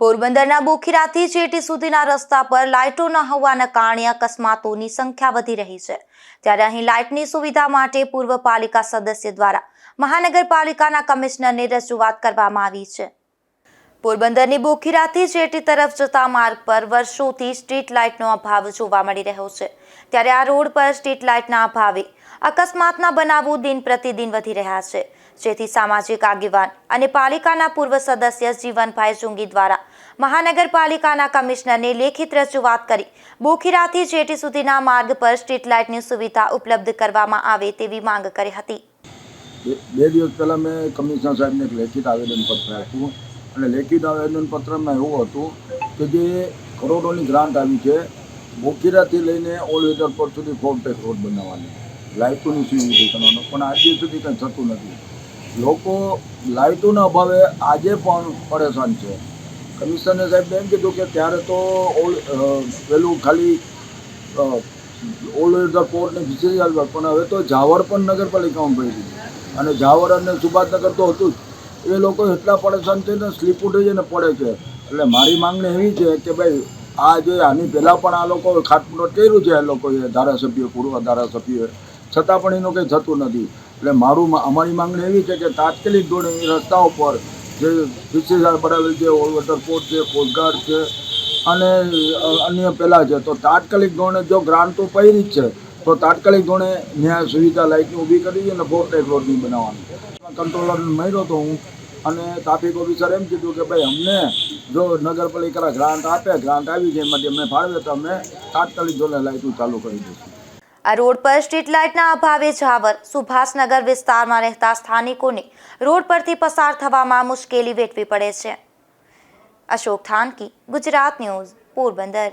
પોરબંદરના બોખીરાથી ચેટી સુધીના રસ્તા પર લાઇટો ન હોવાના કારણે અકસ્માતોની સંખ્યા વધી રહી છે. ત્યારે અહીં લાઇટની સુવિધા માટે પૂર્વ પાલિકા સદસ્ય દ્વારા મહાનગરપાલિકાના કમિશનરને રજૂઆત કરવામાં આવી છે. પોરબંદરની બોખીરાથી ચેટી તરફ જતા માર્ગ પર વર્ષોથી સ્ટ્રીટ લાઇટનો અભાવ જોવા મળી રહ્યો છે. ત્યારે આ રોડ પર સ્ટ્રીટ લાઇટના અભાવે અકસ્માતના બનાવો દિન પ્રતિદિન વધી રહ્યા છે. જેથી સામાજિક આગેવાન અને પાલિકાના પૂર્વ સદસ્ય જીવનભાઈ ચુંગી દ્વારા મહાનગરપાલિકાના કમિશનરને લેખિત રજૂઆત કરી બોખીરાથી જેટી સુધીના માર્ગ પર સ્ટ્રીટ લાઇટની સુવિધા ઉપલબ્ધ કરવામાં આવે તેવી માંગ કરી હતી. બે દિવસ પહેલાં મેં કમિશનર સાહેબને એક લેખિત આવેદનપત્ર આપ્યું અને લેખિત આવેદનપત્રમાં એવું હતું કે જે કરોડોની ગ્રાન્ટ આવી છે, બોખીરાથી લઈને ઓલ વેધર પર સુધી ફોર રોડ બનાવવાની. લાઇટોની સુવિધા કરવાનો પણ આજે સુધી કંઈ થતું નથી. લોકો લાઇટોના અભાવે આજે પણ પરેશાન છે. કમિશનર સાહેબે એમ કીધું કે ત્યારે તો ઓલ પેલું ખાલી ઓલ ઓવર ધ ને વિશેષ હાલવા પણ હવે તો ઝાવર પણ નગરપાલિકામાં પડી દીધી અને ઝાવર અને સુભાષનગર તો હતું જ. એ લોકો એટલા પરેશાન છે ને, સ્લીપ ઉઠી જાય ને, પડે છે. એટલે મારી માંગણી એવી છે કે ભાઈ, આ જે આની પહેલાં પણ આ લોકો ખાટમુટ કર્યું છે, આ લોકોએ ધારાસભ્ય, પૂર્વ ધારાસભ્યોએ. છતાં પણ એનું કંઈ થતું નથી. એટલે મારું અમારી માંગણી એવી છે કે તાત્કાલિક ધોરણે રસ્તાઓ પર જે વિશેષ બનાવેલ છે ઓલ પોર્ટ છે કોસ્ટગાર્ડ છે અને અન્ય પહેલાં છે, તો તાત્કાલિક ધોરણે જો ગ્રાન્ટ તો પડી જ છે, તો તાત્કાલિક ધોરણે ન્યાય સુવિધા લાઇટની ઊભી કરી છે અને ફોરટેક રોડની બનાવવાની. કંટ્રોલરને મળ્યો તો હું અને ટ્રાફિક ઓફિસર એમ કીધું કે ભાઈ અમને જો નગરપાલિકા ગ્રાન્ટ આપે, ગ્રાન્ટ આવી જાય એમાંથી અમને ફાળવે તો અમે તાત્કાલિક ધોરણે લાઇટો ચાલુ કરી દઈશું. આ રોડ પર સ્ટ્રીટ લાઇટના અભાવે ઝાવર. સુભાષનગર વિસ્તારમાં રહેતા સ્થાનિકોને રોડ પરથી પસાર થવામાં મુશ્કેલી વેઠવી પડે છે. અશોક થાનકી, ગુજરાત ન્યૂઝ, પોરબંદર.